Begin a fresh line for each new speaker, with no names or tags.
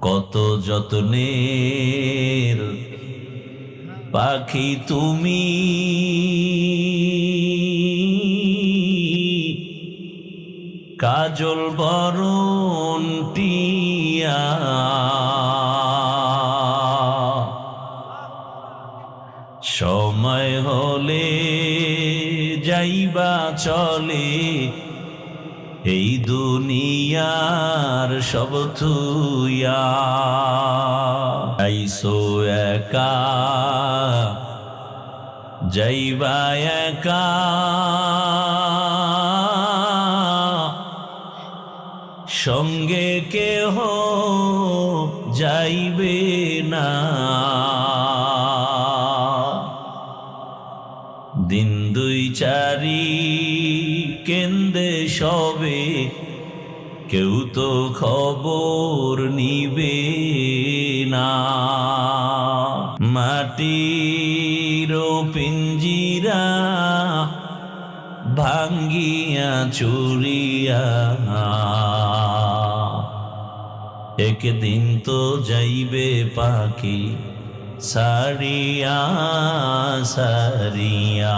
কত যত্নের পাখি তুমি। কাজল বরণ টিয়া সময় হলে যাইবা চলে। এই দুনিয়ার সব থুইয়া আইসো একা যাইবা একা। সঙ্গে কেহ যাইবে না। দিন দুই চারি কেন্দ্রে সবে, কেউ তো খবর নিবে না। মাটির পিঞ্জিরা ভাঙ্গিয়া চুরিয়া, একদিন তো যাইবে পাখি சரியா சரியா.